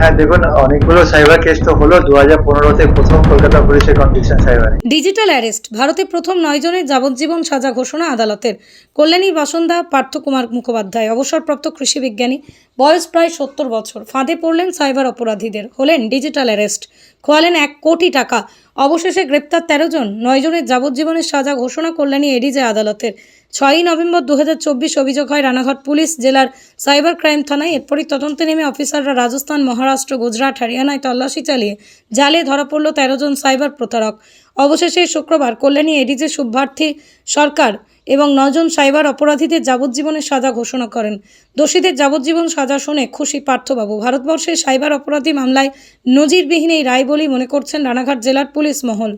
হ্যাঁ দেখুন, অনেকগুলো সাইবার কেস তো হলো। দু হাজার পনেরোতে প্রথম কলকাতা পুলিশের কনভিকশন সাইবারে ডিজিটাল অ্যারেস্ট ভারতে প্রথম নয় জনের যাবজ্জীবন সাজা ঘোষণা আদালতের। কল্যাণীর বাসিন্দা পার্থকুমার মুখোপাধ্যায়, অবসরপ্রাপ্ত কৃষি বিজ্ঞানী, বয়স প্রায় সত্তর বছর। ফাঁদে পড়লেন সাইবার অপরাধীদের, হলেন ডিজিটাল অ্যারেস্ট খোয়ালেন এক কোটি টাকা। অবশেষে গ্রেপ্তার তেরো জন, নয় জনের যাবজ্জীবনের সাজা ঘোষণা কল্যাণী এডিজে আদালতের। ছয়ই নভেম্বর দুহাজার চব্বিশ অভিযোগ হয়, রানাঘাট পুলিশ জেলার সাইবার ক্রাইম থানায় এরপরই তদন্তে নেমে অফিসাররা রাজস্থান, মহারাষ্ট্র, গুজরাট, হরিয়ানায় তল্লাশি চালিয়ে জালে ধরা পড়ল তেরো জন সাইবার প্রতারক। অবশেষে শুক্রবার কল্যাণী এডিজে শুভার্থী সরকার এবং নজন সাইবার অপরাধীদের যাবজ্জীবনের সাজা ঘোষণা করেন। দোষীদের যাবজ্জীবন সাজা শুনে খুশি পার্থবাবু। ভারতবর্ষের সাইবার অপরাধী মামলায় নজিরবিহীন এই রায় বলেই মনে করছেন রানাঘাট জেলার পুলিশ মহল।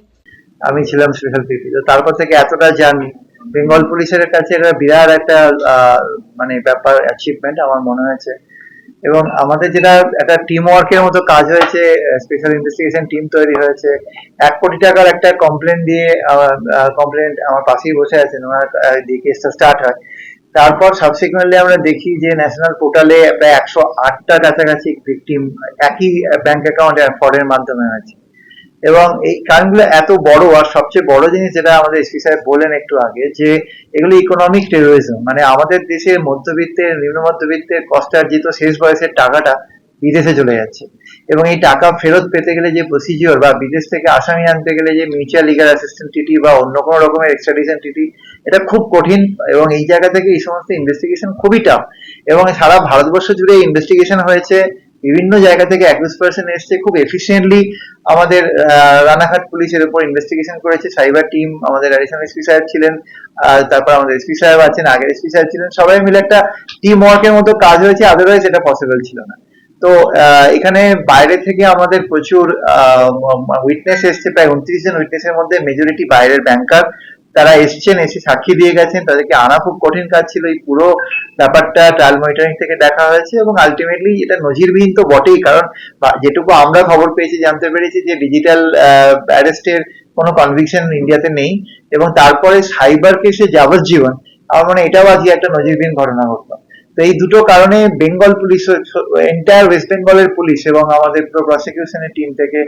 আমি ছিলাম পিপি তো তারপর থেকে এতটা জানি বেঙ্গল পুলিশের কাছে এটা বিরাট একটা মানে ব্যাপার অ্যাচিভমেন্ট আমার মনে হয়েছে। এবং আমাদের যেটা একটা টিম ওয়ার্কের মতো কাজ হয়েছে স্পেশাল ইনভেস্টিগেশন টিম তৈরি হয়েছে। এক কোটি টাকার একটা কমপ্লেন দিয়ে কমপ্লেন আমার পাশেই বসে আছেন, ওনার দিয়ে কেসটা স্টার্ট হয়। তারপর সাবসিকুয়েন্টলি আমরা দেখি যে ন্যাশনাল পোর্টালে প্রায় একশো আটটা কাছাকাছি ভিকটিম একই ব্যাংক অ্যাকাউন্ট ফ্রডের মাধ্যমে হয়েছে। এবং এই কারণগুলো এত বড়, আর সবচেয়ে বড় জিনিস যেটা আমাদের এসপি সাহেব বললেন একটু আগে, যে এগুলো ইকোনমিক টেরোরিজম মানে আমাদের দেশের মধ্যবিত্তের, নিম্ন মধ্যবিত্তের, কষ্টার্জিত, শেষ বয়সের টাকাটা বিদেশে চলে যাচ্ছে। এবং এই টাকা ফেরত পেতে গেলে যে প্রসিজিওর বা বিদেশ থেকে আসামি আনতে গেলে যে মিউচুয়াল লিগাল অ্যাসিস্ট্যান্ট টিটি বা অন্য কোনো রকমের এক্সট্রাডিশন টিটি এটা খুব কঠিন এবং এই জায়গা থেকে এই সমস্ত ইনভেস্টিগেশন খুবই টাফ এবং সারা ভারতবর্ষ জুড়ে ইনভেস্টিগেশন হয়েছে। বিভিন্ন জায়গা থেকে অ্যাকুইজ পার্সন এসছে, খুব এফিসিয়েন্টলি আমাদের রানাঘাট পুলিশের উপর ইনভেস্টিগেশন করেছে সাইবার টিম আমাদের অ্যাডিশনাল এসপি সাহেব ছিলেন, আর তারপর আমাদের এসপি সাহেব আছেন, আগের এসপি সাহেব ছিলেন, সবাই মিলে একটা টিম ওয়ার্কের মতো কাজ হয়েছে আদারওয়াইজ এটা পসিবল ছিল না। তো এখানে বাইরে থেকে আমাদের প্রচুর উইটনেস এসছে, প্রায় উনত্রিশ জন উইটনেসের মধ্যে মেজরিটি বাইরের ব্যাংকার তারা এসছেন, এসে সাক্ষী দিয়ে গেছেন, তাদেরকে আনা খুব কঠিন কাজ ছিল। এই পুরো ব্যাপারটা ট্রায়াল মনিটরিং থেকে দেখা হয়েছে এবং আলটিমেটলি এটা নজিরবিহীন তো বটেই, কারণ যেটুকু আমরা খবর পেয়েছি, জানতে পেরেছি যে ডিজিটাল অ্যারেস্টের কোনো কনভিকশন ইন্ডিয়াতে নেই এবং তারপরে সাইবার কেসে যাবজ্জীবন, আমার মনে এটাও আজকে একটা নজিরবিহীন ঘটনা ঘটলো। তো এই দুটো কারণে বেঙ্গল পুলিশ এন্টায়ার ওয়েস্ট বেঙ্গলের পুলিশ এবং আমাদের পুরো প্রসিকিউশনের টিম থেকে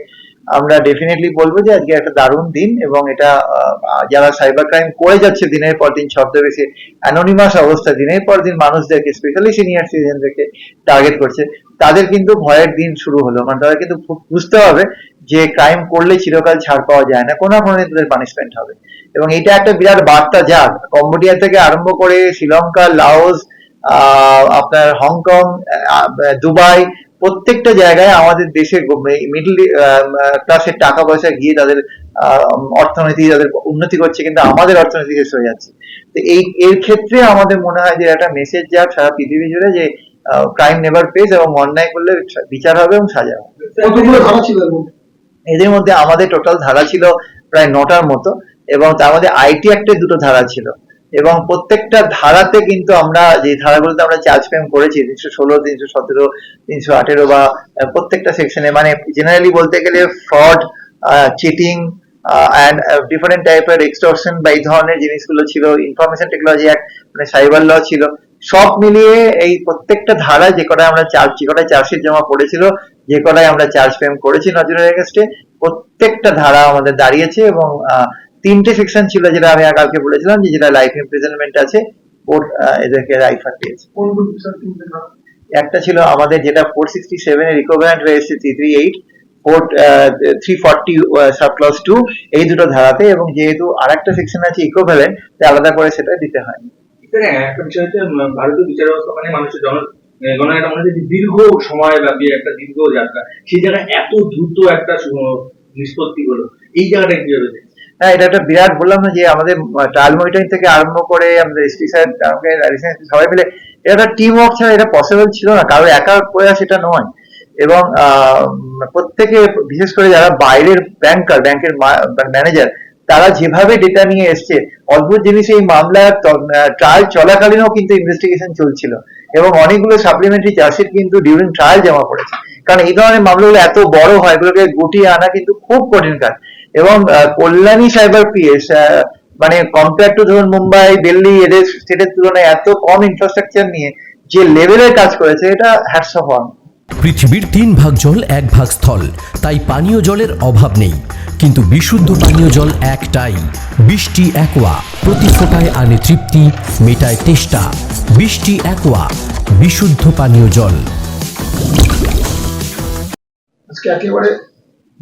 আমরা ডেফিনেটলি বলব যে আজকে একটা দারুণ দিন এবং এটা যারা সাইবার ক্রাইম করে যাচ্ছে দিনের পর দিন ছদ্মবেশে অ্যানোনিমাস অবস্থা, দিনের পর দিন মানুষদেরকে স্পেশালি সিনিয়র সিটিজেনদেরকে টার্গেট করছে। তাদের কিন্তু ভয়ের দিন শুরু হলো। মানে তাদের কিন্তু বুঝতে হবে যে ক্রাইম করলে চিরকাল ছাড় পাওয়া যায় না, কোনো কোনো তাদের পানিশমেন্ট হবে। এবং এটা একটা বিরাট বার্তা যাক কম্বোডিয়া থেকে আরম্ভ করে শ্রীলঙ্কা, লাওস আপনার হংকং দুবাই প্রত্যেকটা জায়গায় আমাদের দেশে মিডল ক্লাসের টাকা পয়সা গিয়ে তাদের অর্থনীতি তাদের উন্নতি করছে কিন্তু আমাদের অর্থনীতি শেষ হয়ে যাচ্ছে। তো এই এর ক্ষেত্রে আমাদের মনে হয় যে একটা মেসেজ যাক সারা পৃথিবী জুড়ে যে ক্রাইম নেভার পেস এবং অন্যায় করলে বিচার হবে এবং সাজা হবে। এদের মধ্যে আমাদের টোটাল ধারা ছিল প্রায় নটার মতো এবং তার মধ্যে আইটি অ্যাক্টের দুটো ধারা ছিল। এবং প্রত্যেকটা ধারাতে কিন্তু আমরা যে ধারাগুলোতে আমরা চার্জ ফ্রেম করেছি, তিনশো ষোলো, তিনশো সতেরো, তিনশো আঠেরো বা প্রত্যেকটা সেকশনে মানে জেনারেলি বলতে গেলে ফ্রড চিটিং অ্যান্ড ডিফারেন্ট টাইপের এক্সটর্শন বা এই ধরনের জিনিসগুলো ছিল ইনফরমেশন টেকনোলজি অ্যাক্ট মানে সাইবার ল ছিল, সব মিলিয়ে এই প্রত্যেকটা ধারা যে কটায় আমরা চার্জ যে কটায় চার্জশিট জমা পড়েছিল, যে কটায় আমরা চার্জ ফ্রেম করেছি নজরের এগেস্টে প্রত্যেকটা ধারা আমাদের দাঁড়িয়েছে এবং তিনটে সেকশন ছিল যেটা আমি কালকে বলেছিলাম যে যেটা লাইফ ইমপ্রিজনমেন্ট আছে কোর্ট এদেরকে রাইফার ধারা একটা ছিল আমাদের যেটা ফোর সিক্সটি সেভেন এর রিকভারেন্ট এসেছে three three eight four three forty sub class two এই দুটো ধারাতে এবং যেহেতু আরেকটা সেকশন আছে ইকোভ্যালেন্ট আলাদা করে সেটা দিতে হয় একটা বিষয় হচ্ছে ভারতীয় বিচার ব্যবস্থা মানে মানুষের জন গণনাটা মনে হচ্ছে দীর্ঘ সময় ব্যাপী একটা দীর্ঘ যাত্রা। সেই জায়গায় এত দ্রুত একটা নিষ্পত্তি হলো। এই জায়গাটা কীভাবে? হ্যাঁ এটা একটা বিরাট বললাম না যে আমাদের ট্রায়াল মনিটরিং থেকে আরম্ভ করে আমাদের এসপি আমাকে সবাই মিলে, এটা একটা টিম ওয়ার্ক ছাড়া এটা পসিবল ছিল না কারও একা প্রয়াস এটা নয়। এবং প্রত্যেকে, বিশেষ করে যারা বাইরের ব্যাংকার ব্যাংকের ম্যানেজার তারা যেভাবে ডেটা নিয়ে এসছে, অদ্ভুত জিনিস এই মামলার ট্রায়াল চলাকালীনও কিন্তু ইনভেস্টিগেশন চলছিল। এবং অনেকগুলো সাপ্লিমেন্টারি চার্জশিট কিন্তু ডিউরিং ট্রায়াল জমা পড়েছে। কারণ এই ধরনের মামলাগুলো এত বড় হয়, এগুলোকে গুটিয়ে আনা কিন্তু খুব কঠিন কাজ। এবং আহ, কল্যাণী সাইবার পিএস মানে কম্পেয়ার টু ধরুন মুম্বাই দিল্লি এদের স্টেটের তুলনায় এত কম ইনফ্রাস্ট্রাকচার নিয়ে যে লেভেলের কাজ করেছে এটা হ্যাটস অফ অন পৃথিবীর তিন ভাগ জল এক ভাগ স্থল। তাই পানীয় জলের অভাব নেই। কিন্তু বিশুদ্ধ পানীয় জল একটাই। বৃষ্টি একোয়া প্রতি ফোটায় আনে তৃপ্তি মেটায় তেষ্টা। বৃষ্টি একোয়া বিশুদ্ধ পানীয় জল। আজকে একেবারে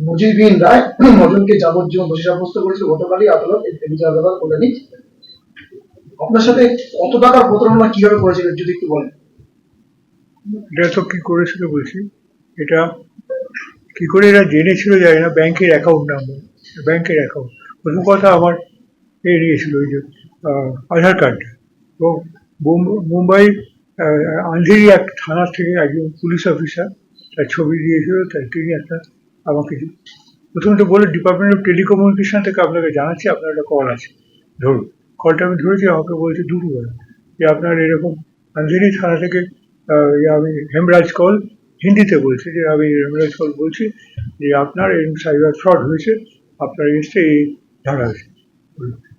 নজিরবিহীন রায় মদনকে যাবজ্জীবন দোষী সাব্যস্ত করেছিল গতকালই আদালত এই বিচার আদালত কল্যাণী আপনার সাথে কত টাকার প্রতারণা কীভাবে করেছিলেন যদি একটু বলেন। এটা তো কি করেছিল বলছি? এটা কি করে এরা জেনেছিল জানি না, ব্যাংকের অ্যাকাউন্ট নাম্বার ব্যাংকের অ্যাকাউন্ট প্রথম কথা আমার এ নিয়েছিল ওই যে আধার কার্ড এবং মুম্বাই আন্ধেরি এক থানা থেকে একজন পুলিশ অফিসার তার ছবি দিয়েছিল তাই তিনি একটা আমাকে তো বলে ডিপার্টমেন্ট অফ টেলিকমিউনিকেশন থেকে আপনাকে জানাচ্ছি আপনার একটা কল আছে। ধরুন কলটা আমি ধরেছি আমাকে বলছে দুপুরবেলা যে আপনার এরকম আন্ধেরি থানা থেকে আমি হেমরাজ কল হিন্দিতে বলছি যে আমি হেমরাজ কল বলছি যে আপনার এরকম সাইবার ফ্রড হয়েছে আপনার এসে এই ধারা আছে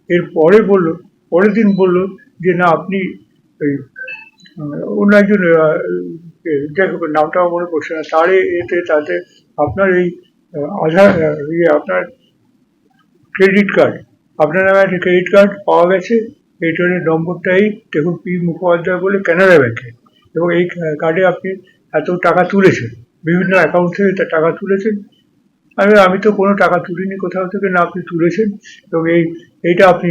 এর পরে বলল পরের দিন বলল যে না আপনি ওই অন্য একজন আহ, এ, নামটা মনে পড়ছে না তার এতে তাতে আপনার এই আধার ইয়ে আপনার ক্রেডিট কার্ড আপনার নামে একটা ক্রেডিট কার্ড পাওয়া গেছে এইটার নম্বরটাই দেখুন পি মুখোপাধ্যায় বলে কানাডা ব্যাংকে এবং এই কার্ডে আপনি এত টাকা তুলেছেন, বিভিন্ন অ্যাকাউন্ট থেকে টাকা তুলেছেন। আমি আমি তো কোনো টাকা তুলিনি কোথাও থেকে, না আপনি তুলেছেন। এবং এই, এইটা আপনি,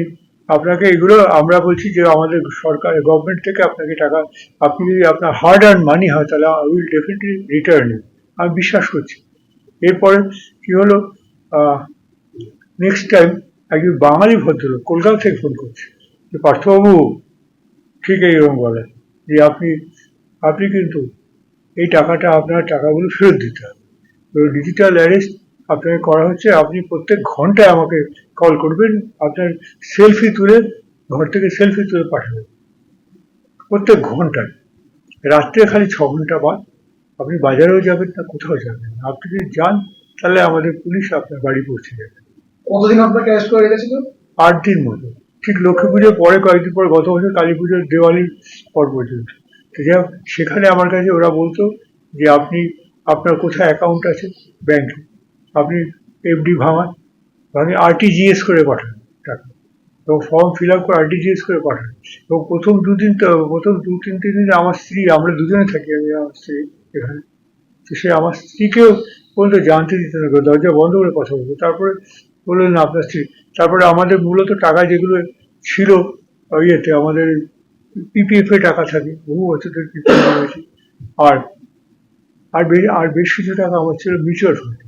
আপনাকে এগুলো আমরা বলছি যে আমাদের সরকার গভর্নমেন্ট থেকে আপনাকে টাকা, আপনি যদি আপনার হার্ড আর্ন মানি হয়, তাহলে আই উইল ডেফিনেটলি রিটার্ন আমি বিশ্বাস করছি। এরপরে কি হলো? নেক্সট টাইম একজন বাঙালি ভদ্রলোক কলকাতা থেকে ফোন করছে। যে, পার্থবাবু, ঠিক এইরকম বলে যে, আপনি আপনি কিন্তু এই টাকাটা, আপনার টাকাগুলো ফেরত দিতে হবে। ডিজিটাল অ্যারেস্ট আপনাকে করা হচ্ছে। আপনি প্রত্যেক ঘন্টায় আমাকে কল করবেন, আপনার সেলফি তুলে ঘর থেকে সেলফি তুলে পাঠাবেন। প্রত্যেক ঘন্টায়। রাত্রে খালি ছ ঘণ্টা বাদ। আপনি বাজারেও যাবেন না কোথাও যাবেন আপনি যদি যান তাহলে আমাদের পুলিশ আপনার বাড়ি পৌঁছে যাবে। কতদিন আপনাকে অ্যারেস্ট করে রেখেছিল? আট দিন মতো। ঠিক লক্ষ্মী পুজোর পরে কয়েকদিন পর গত বছর কালী পুজোর দেওয়ালির পর পর্যন্ত। তো যাই সেখানে আমার কাছে ওরা বলতো যে আপনি আপনার কোথায় অ্যাকাউন্ট আছে? ব্যাংকে আপনি এফডি ভাঙান ভাঙে আরটিজিএস করে পাঠান টাকা। এবং ফর্ম ফিল আপ করে আরটিজিএস করে পাঠান। এবং প্রথম দুদিন তো প্রথম দু তিন তিন দিন আমার স্ত্রী আমরা দুজনে থাকি আমি আমার স্ত্রী। এখানে তো সে আমার স্ত্রীকেও পর্যন্ত জানতে দিত না দরজা বন্ধ করে কথা বলতো। তারপরে বললেন না আপনার স্ত্রী তারপরে আমাদের মূলত টাকা যেগুলো ছিল ইয়েতে আমাদের পিপিএফ এ টাকা থাকে বহু বছর ধরে পিপিএফ রয়েছে। আর আর বে- আর বেশ কিছু টাকা আমার ছিল মিউচুয়াল ফান্ড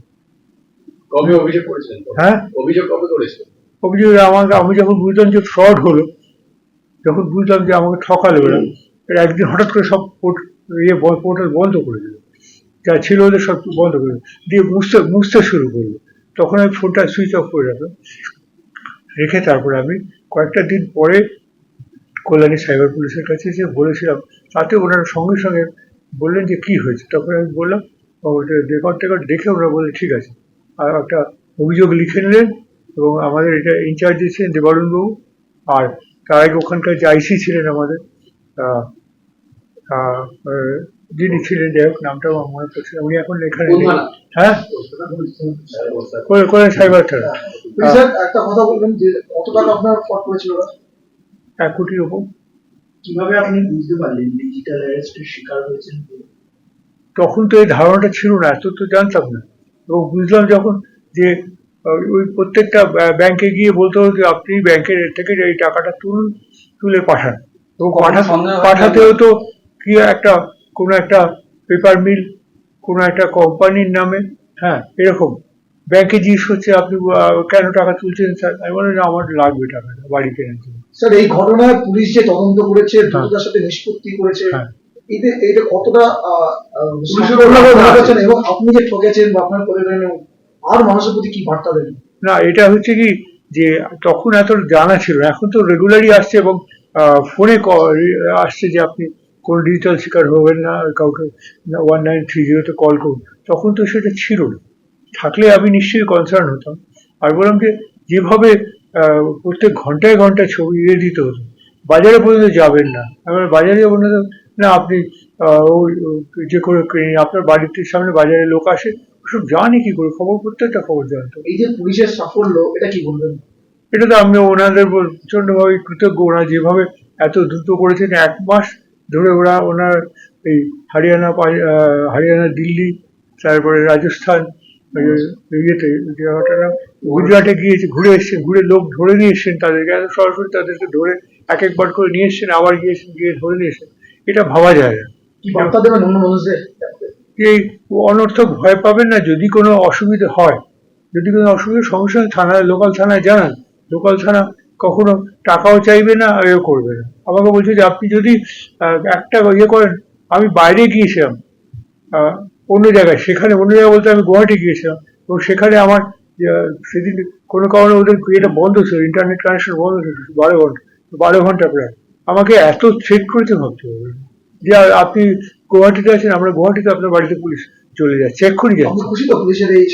কবে অভিযোগ করেছিলেন হ্যাঁ? অভিযোগ কবে করেছিলেন অভিযোগ আমাকে আমি যখন বুঝলাম যে ফ্রড হলো যখন বুঝলাম যে আমাকে ঠকালো ওরা একদিন হঠাৎ করে সব ইয়ে পোর্টাল বন্ধ করে দিল। যা ছিল ওদের সব বন্ধ করে। দিয়ে মুছতে মুছতে শুরু করল। তখন আমি ফোনটা সুইচ অফ করে রাখলাম। রেখে তারপরে আমি কয়েকটা দিন পরে কল্যাণী সাইবার পুলিশের কাছে যে বলেছিলাম, তাতে ওনারা সঙ্গে সঙ্গে বললেন যে কি হয়েছে। তখন আমি বললাম ওটা রেকর্ড টেকর্ড দেখে ওরা বললেন, ঠিক আছে। আর একটা অভিযোগ লিখে নিলেন এবং আমাদের এটা ইনচার্জ দিয়েছেন দেবারুণবাবু আর তার আগে ওখানকার যে আইসি ছিলেন আমাদের যিনি ছিলেন যাই হোক নামটা আমার মনে পড়ছে উনি এখন এখানে। হ্যাঁ? করে সাইবার থানা একটা কথা বলবেন যে কত টাকা আপনার ফ্রড করেছিল এক কোটির ওপর। কীভাবে আপনি বুঝতে পারলেন ডিজিটাল অ্যারেস্টের শিকার হয়েছেন? তখন তো এই ধারণাটা ছিল না এত তো জানতাম না। এবং বুঝলাম যখন যে ওই প্রত্যেকটা ব্যা- ব্যাংকে গিয়ে বলতে হতো যে আপনি ব্যাংকের এর থেকে এই টাকাটা তুলুন তুলে পাঠান। এবং পাঠাতেও তো কি একটা কোনো একটা পেপার মিল কোনো একটা কোম্পানির নামে হ্যাঁ এরকম। ব্যাংকে জিজ্ঞেস হচ্ছে আপনি কেন টাকা তুলছেন স্যার? আমি বললাম "না, আমার লাগবে টাকাটা বাড়ি কেনার জন্য। স্যার এই ঘটনায় পুলিশ যে তদন্ত করেছে দ্রুততার সাথে নিষ্পত্তি করেছে হ্যাঁ। এতে এটা কতটা পুলিশের এবং আপনি যে ঠকেছেন বা আপনার পরিবারের আর মানুষের প্রতি কি বার্তা দেবেন না এটা হচ্ছে কি যে তখন এত জানা ছিল এখন তো রেগুলারই আসছে এবং ফোনে আসছে যে আপনি কোন ডিজিটাল শিকার হবেন না কাউকে ওয়ান নাইন থ্রি জিরোতে কল করুন। তখন তো সেটা ছিল না। থাকলে আমি নিশ্চয়ই কনসার্ন হতাম। আর বললাম যে যেভাবে প্রত্যেক ঘন্টায় ঘন্টায় ছবি দিয়ে দিতে হতো বাজারে পর্যন্ত যাবেন না। এবার বাজারে যাব না না আপনি ওই যে করে আপনার বাড়িতে সামনে বাজারে লোক আসে ওসব জানি কি করে? খবর প্রত্যেকটা খবর জানতো এই যে পুলিশের সাফল্য এটা কি বলবেন? এটা তো আমি ওনাদের প্রচন্ডভাবে কৃতজ্ঞ। ওরা যেভাবে এত দ্রুত করেছেন এক মাস ধরে ওরা ওনার এই হরিয়ানা হরিয়ানা দিল্লি তারপরে রাজস্থান যে ইয়েতে নাম গুজরাটে গিয়েছে ঘুরে এসছেন ঘুরে লোক ধরে নিয়ে এসছেন তাদেরকে একদম সরাসরি তাদেরকে ধরে এক একবার করে নিয়ে এসছেন আবার গিয়েছেন গিয়ে ধরে নিয়ে এসছেন এটা ভাবা যায় না। এই অনর্থক ভয় পাবেন না যদি কোনো অসুবিধা হয় যদি কোনো অসুবিধার সঙ্গে সঙ্গে থানায় লোকাল থানায় জানান লোকাল থানা কখনো টাকাও চাইবে না এও করবে না। আমাকে বলছে যে আপনি যদি একটা ইয়ে করেন আমি বাইরে গিয়েছিলাম অন্য জায়গায় সেখানে অন্য জায়গায় বলতে আমি গুয়াহাটি গিয়েছিলাম এবং সেখানে আমার সেদিন কোনো কারণে ওদের এটা বন্ধ ছিল ইন্টারনেট কানেকশন বন্ধ ছিল বারো ঘণ্টা বারো ঘণ্টা প্রায়। আমাকে এত থ্রেট করেছে ভাবতে হবে। যে আপনি গুয়াহাটিতে আছেন আমরা গুয়াহাটিতে আপনার বাড়িতে পুলিশ চলে যাচ্ছে এক্ষুনি যাচ্ছে। খুশি তো পুলিশের এই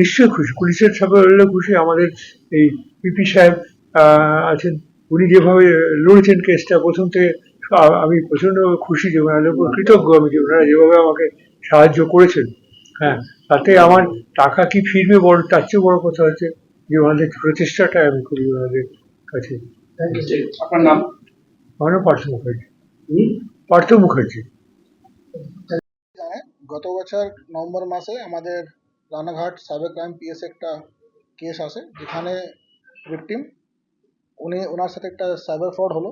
নিশ্চয়ই খুশি। পুলিশের সাফল্য খুশি আমাদের এই পিপি সাহেব আছেন। উনি যেভাবে লড়েছেন কেসটা প্রথম থেকে আমি প্রচণ্ড খুশি যে ওনাদের উপর কৃতজ্ঞ আমি যে ওনারা যেভাবে আমাকে সাহায্য করেছেন। হ্যাঁ তাতে আমার টাকা কি ফিরবে বড় তার চেয়ে বড় কথা হচ্ছে যে ওনাদের প্রচেষ্টাটা আমি করি ওনাদের কাছে। থ্যাংক ইউ আপনার নাম? আমার নাম পার্থ মুখার্জি। পার্থ মুখার্জি। গত বছর নভেম্বর মাসে আমাদের রানাঘাট সাইবার ক্রাইম পিএস একটা কেস আসে যেখানে ভিকটিম উনি ওনার সাথে একটা সাইবার ফ্রড হলো।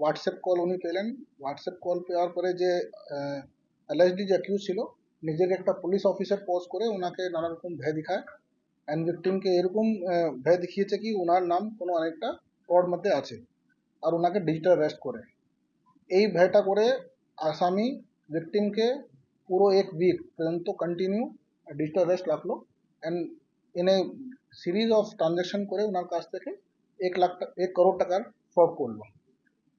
হোয়াটসঅ্যাপ কল উনি পেলেন। হোয়াটসঅ্যাপ কল পাওয়ার পরে যে এলএসডি যে অ্যাকিউজ ছিল নিজেকে একটা পুলিশ অফিসার পোস্ট করে ওনাকে নানা রকম ভয় দেখায় অ্যান্ড ভিকটিমকে এরকম ভয় দেখিয়েছে কি ওনার নাম কোনো অনেকটা ফ্রড মধ্যে আছে। আর ওনাকে ডিজিটাল অ্যারেস্ট করে। এই ভয়টা করে আসামি ভিকটিমকে পুরো এক উইক পর্যন্ত কন্টিনিউ ডিজিটাল অ্যারেস্ট রাখল। অ্যান্ড এনে সিরিজ অফ ট্রানজ্যাকশন করে ওনার কাছ থেকে এক লাখ এক করোড় টাকার ফ্রড করল।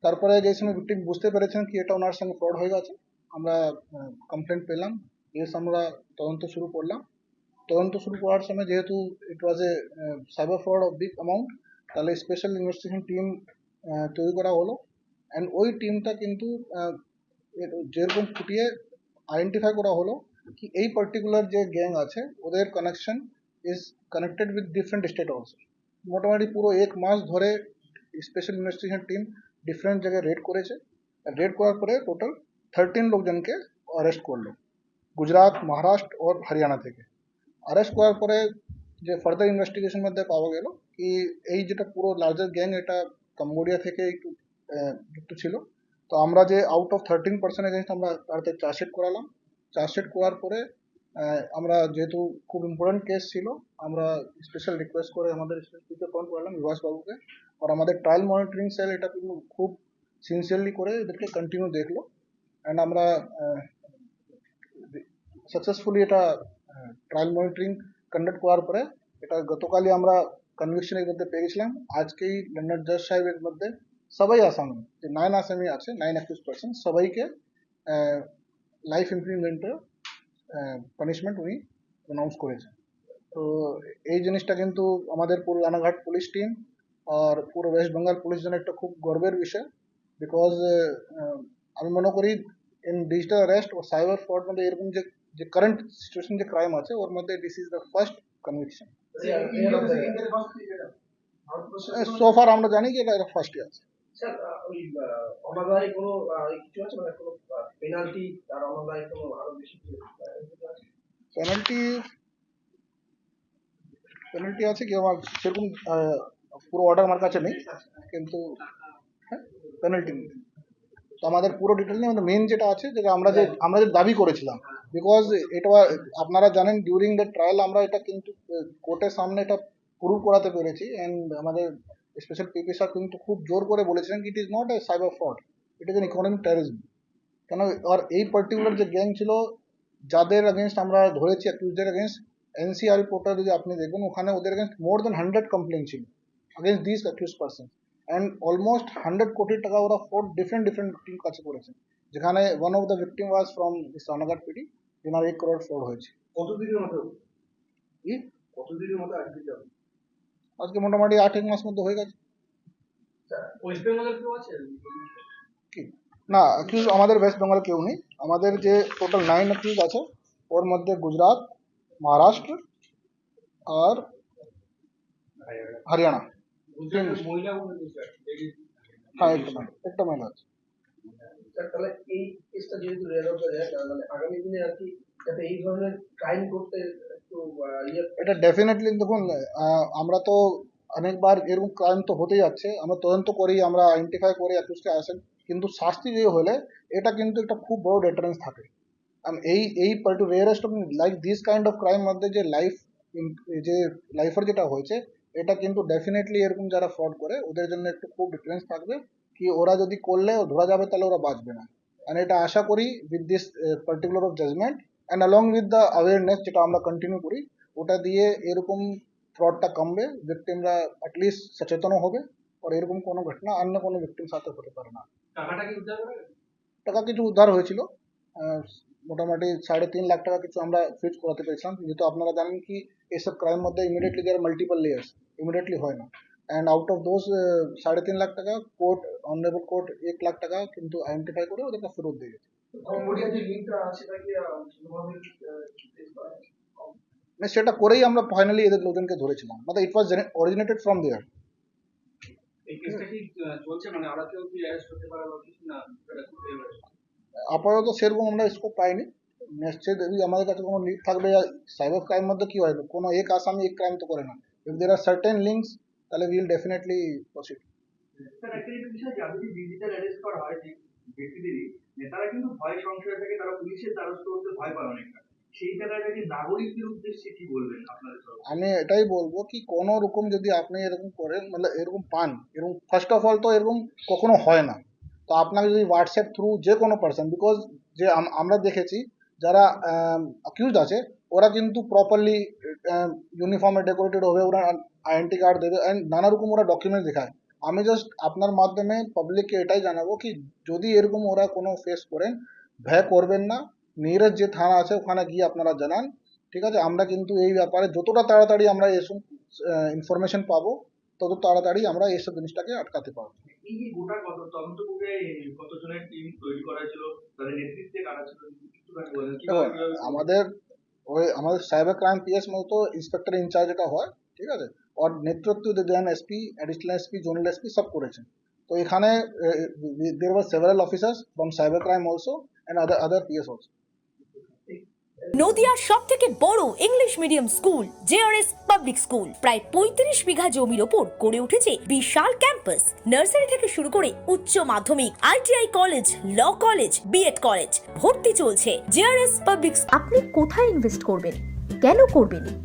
তারপরে যে সময় ভিকটিম বুঝতে পেরেছেন কি এটা ওনার সঙ্গে ফ্রড হয়ে গেছে, আমরা কমপ্লেন পেলাম। এস আমরা তদন্ত শুরু করলাম। তদন্ত শুরু করার সময় যেহেতু it was a cyber fraud of big amount তাহলে স্পেশাল ইনভেস্টিগেশন টিম তৈরি করা হলো। অ্যান্ড ওই টিমটা কিন্তু যেরকম ফুটিয়ে আইডেন্টিফাই করা হলো কি এই পার্টিকুলার যে গ্যাং আছে, ওদের connection is connected with different state also মোটামুটি পুরো এক মাস ধরে স্পেশাল ইনভেস্টিগেশন টিম ডিফারেন্ট জায়গায় রেড করেছে। রেড করার পরে টোটাল থার্টিন লোকজনকে অ্যারেস্ট করল, গুজরাট, মহারাষ্ট্র ও হরিয়ানা থেকে। অ্যারেস্ট করার পরে যে ফার্দার ইনভেস্টিগেশন মধ্যে পাওয়া গেল কি এই যেটা পুরো লার্জার গ্যাং এটা কম্বোডিয়া থেকে একটু যুক্ত ছিল। তো আমরা যে out of thirteen percent against আমরা তাতে চার্জশিট করালাম। চার্জশিট করার পরে আমরা যেহেতু খুব ইম্পর্টেন্ট কেস ছিল, আমরা স্পেশাল রিকোয়েস্ট করে আমাদের স্পেশাল পয়েন্ট করলাম বিভাস বাবুকে। আর আমাদের ট্রায়াল মনিটরিং সেল এটা কিন্তু খুব সিনসিয়ারলি করে এদেরকে কন্টিনিউ দেখল। অ্যান্ড আমরা সাকসেসফুলি এটা ট্রায়াল মনিটরিং কন্ডাক্ট করার পরে এটা গতকালই আমরা কনভিকশন এর মধ্যে পেয়ে গেছিলাম। আজকেই লন্ডন জজ সাহেবের মধ্যে সবাই আসামি, যে নাইন আসামি আছে নাইন অ্যাকিউজ পার্সন সবাইকে লাইফ ইমপ্লিমেন্টের পানিশমেন্ট উনি অ্যানাউন্স করেছেন। তো এই জিনিসটা কিন্তু আমাদের পুরো রানাঘাট পুলিশ টিম আর পুরো ওয়েস্ট বেঙ্গল পুলিশ জন্য একটা খুব গর্বের বিষয়। বিকজ আমি মনে করি ইন ডিজিটাল অ্যারেস্ট ও সাইবার ফ্রড মধ্যে এরকম যে যে কারেন্ট সিচুয়েশন যে ক্রাইম আছে ওর মধ্যে this is the first conviction so far আমরা জানি কি এটা ফার্স্ট আছে। আছে? মানে পেনাল্টি আছে? পেনাল্টি পেনাল্টি কি? আমার সেরকম পুরো অর্ডার আমার কাছে নেই, কিন্তু হ্যাঁ পেনাল্টি নেই তো আমাদের পুরো ডিটেল নেই আমাদের মেন যেটা আছে, যেটা আমরা যে আমরা যে দাবি করেছিলাম বিকজ এটা আপনারা জানেন ডিউরিং দ্য ট্রায়াল আমরা এটা কিন্তু কোর্টের সামনে এটা প্রুভ করাতে পেরেছি অ্যান্ড আমাদের স্পেশাল পিপি স্যার কিন্তু খুব জোর করে বলেছিলেন it is not a cyber fraud it is an economic terrorism কেন আর এই পার্টিকুলার যে গ্যাং ছিল যাদের এগেনস্ট আমরা ধরেছি অ্যাকিউজদের এগেনস্ট এনসিআর পোর্টাল যদি আপনি দেখবেন ওখানে ওদের against more than hundred complain ছিল against these accused persons. And almost hundred crore টাকা ওরা ফোর ডিফারেন্ট ডিফারেন্ট ভিক্টিম কাছে করেছে। যেখানে one of the victim was from Ranaghat PD যেনার এক করোড় ফ্রড হয়েছে। কতদিনের মতো? কি? কতদিনের মতো আটকে যাবে আজকে মোটামুটি আট এক মাস মধ্যে হয়ে গেছে। কি? না অ্যাকিউজ আমাদের ওয়েস্ট বেঙ্গল কেউ নেই। আমাদের যে টোটাল নাইন অ্যাকিউজ আছে ওর মধ্যে গুজরাট মহারাষ্ট্র আর হরিয়ানা। হ্যাঁ একটা মহিলা একটা মহিলা আছে। তাহলে এই কেসটা যেহেতু হতে যায় আগামী দিনে আর কি যাতে এই ধরনের ক্রাইম করতে এটা ডেফিনেটলি দেখুন আমরা তো অনেকবার এরকম ক্রাইম তো হতেই যাচ্ছে। আমরা তদন্ত করি, আমরা আইডেন্টিফাই করি অ্যাকিউজকে আসেন। কিন্তু শাস্তি যে হলে এটা কিন্তু একটা খুব বড় ডেটারেন্স থাকে। এই এই party rarest like this kind of crime মধ্যে যে লাইফ যে লাইফের যেটা হয়েছে, এটা কিন্তু ডেফিনেটলি এরকম যারা ফ্রড করে, ওদের জন্য একটু খুব ডিফারেন্স থাকবে কি ওরা যদি করলে ধরা যাবে তাহলে ওরা বাঁচবে না। এটা আশা করি with this particular of judgement and along with the awareness যেটা আমরা কন্টিনিউ করি ওটা দিয়ে এরকম ফ্রডটা কমবে ভিকটিমরা অ্যাটলিস্ট সচেতনও হবে আর এরকম কোনো ঘটনা অন্য কোনো ভিকটিম সাথে হতে পারে না। টাকাটা কি উদ্ধার করে? টাকা কিছু উদ্ধার হয়েছিল। মোটামুটি সাড়ে তিন লাখ টাকা কিছু আমরা ফিজ করাতে পেরেছিলাম। যেহেতু আপনারা জানেন কি এইসব ক্রাইম মধ্যে immediately there multiple layers immediately হয় না। অ্যান্ড আউট অফ দোজ সাড়ে তিন লাখ টাকা কোর্ট অনারেবল কোর্ট এক লাখ টাকা কিন্তু আইডেন্টিফাই করে ওদেরকে ফেরত দিয়ে গেছে কম্বোডিয়া যে লিঙ্কটা আছে সেটা কি আহ, ভালোভাবে ট্রেস করা হয়েছে? মানে সেটা করেই আমরা ফাইনালি এদের লোকজনকে ধরেছিলাম মানে ইট ওয়াজ অরিজিনেটেড ফ্রম দেয়ার এই কেসটা কি আহ, চলছে মানে আরও কেউ কি অ্যারেস্ট হতে পারে বা কিছু না এটা খুব এবারে। আপাতত সেরকম আমরা স্কোপ পাইনি নিশ্চয়ই যদি আমাদের কাছে কোনো লিড থাকবে সাইবার ক্রাইম মধ্যে কি হয় কোনো এক আসামি এক ক্রাইম তো করে না if there are certain links তাহলে উইল ডেফিনেটলি প্রসিড স্যার একটা যেটা বিষয় যাদের ডিজিটাল অ্যারেস্ট করা হয় যে ব্যক্তিদেরই নেতারা কিন্তু ভয় সংশয় থেকে তারা পুলিশের দ্বারস্থ হতে ভয় পায় অনেকটা। আমি এটাই বলব কি কোনো রকম যদি আপনি এরকম করেন মানে এরকম পান, এরকম ফার্স্ট অফ অল তো এরকম কখনো হয় না। তো আপনাকে যদি হোয়াটসঅ্যাপ থ্রু যে কোনো পার্সন বিকজ যে আমরা দেখেছি যারা অ্যাকিউজ আছে, ওরা কিন্তু প্রপারলি ইউনিফর্মে ডেকোরেটেড হবে, ওরা আইডেন্টি কার্ড দেবে অ্যান্ড নানা রকম ওরা ডকুমেন্ট দেখায়। আমি জাস্ট আপনার মাধ্যমে পাবলিককে এটাই জানাব কি যদি এরকম ওরা কোনো ফেস করেন ভয় করবেন না নিয়ারেস্ট যে থানা আছে ওখানে গিয়ে আপনারা জানান ঠিক আছে? আমরা কিন্তু এই ব্যাপারে যতটা তাড়াতাড়ি আমরা এসব ইনফরমেশন পাবো তত তাড়াতাড়ি আমরা এইসব জিনিসটাকে আটকাতে পারব। আমাদের ওই আমাদের সাইবার ক্রাইম পিএস মতো ইন্সপেক্টর ইনচার্জ এটা হয় ঠিক আছে? ওর নেতৃত্ব দেন SP additional SP zonal SP সব করেছেন তো এখানে there were several officers from cyber crime also and other other PS also নদিয়ার সব থেকে বড় English medium school JRS public school প্রায় পঁয়ত্রিশ বিঘা জমির ওপর গড়ে উঠেছে বিশাল ক্যাম্পাস নার্সারি থেকে শুরু করে উচ্চ মাধ্যমিক ITI college law college BEd college ভর্তি চলছে। জেআরএস পাবলিক আপনি কোথায় ইনভেস্ট করবেন? কেন করবেন?